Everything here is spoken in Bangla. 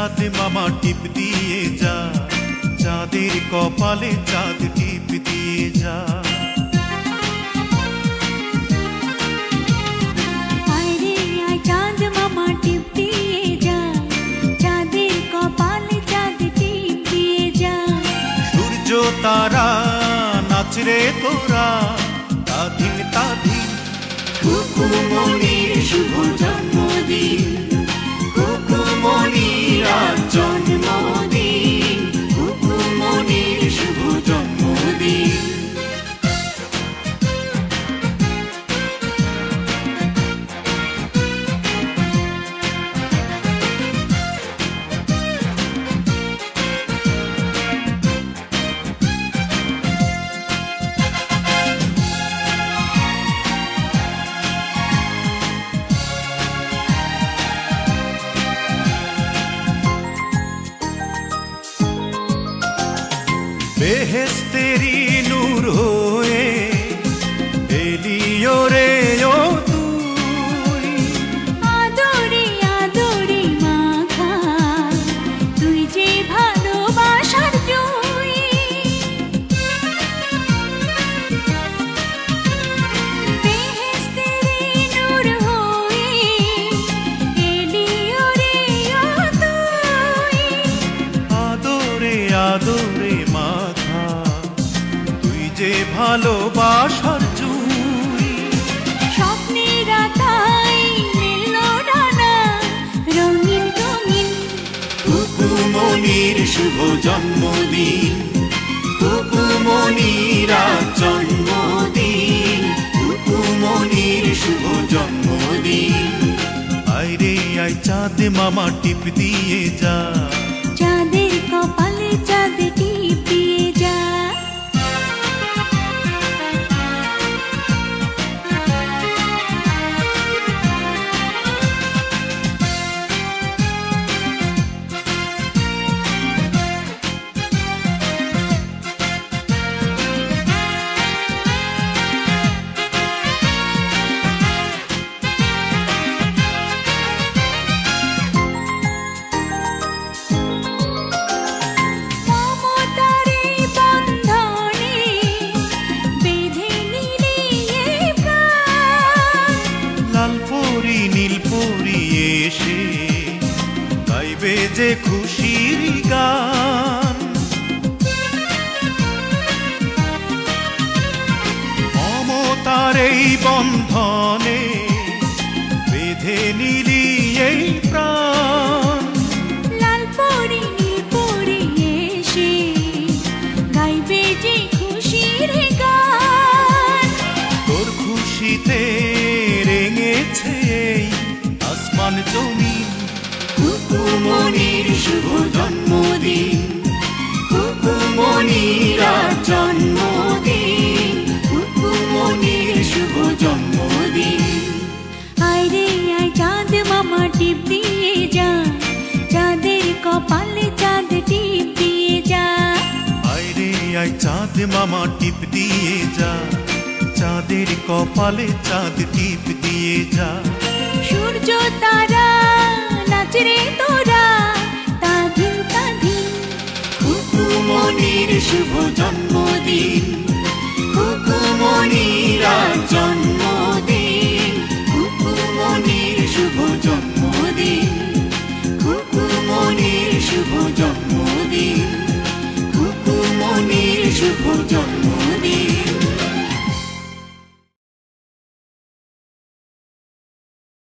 চাঁদ মামা টিপ দিয়ে যা চাঁদের কপালে চাঁদ টিপ দিয়ে যা। তারা নাচরে তোরা তাধিন তাধিন কুকুমনির শুভ জন্মদিন। কুকুমনির বেহেস্তেরি নূর হয়ে এলিও রে ও তুই। আদরে আদরে মাখা তুই যে ভালোবাসার নূর হয়ে ও তুই। আদরে ভালোবাসার জুই স্বপ্নের আতাই মিলল ডানা রঙিন রঙিন কুকুমনির শুভ জন্মদিন। কুকুমনির জন্মদিন। কুকুমনির শুভ জন্মদিন। আয় রে আয় চাঁদ মামা টিপ দিয়ে যা। যে খুশির গান। মমতার এই বন্ধনে বেঁধে নিলি এই প্রাণ। লাল পরি নীল পরি এসে গাইবে যে খুশির গান। তোর খুশিতে রেঙেছে আসমান জমিন কুকুমনির শুভ জন্মদিন। কুকুমনির জন্মদিন। কুকুমনির শুভ জন্মদিন। আয় রে আয় চাঁদ মামা টিপ দিয়ে যা। চাঁদের কপালে চাঁদ টিপ দিয়ে যা। আয় রে আয় চাঁদ মামা টিপ দিয়ে যা। চাঁদের কপালে চাঁদ টিপ দিয়ে যা। সূর্য তারা নাচরে তোরা, তাধিন তাধিন। কুকুমনির শুভ জন্মদিন কুকুমনির আজ জন্মদিন। কুকুমনির শুভ জন্মদিন কুকুমনির শুভ জন্মদিন। কুকুমনির শুভ জন্মদিন।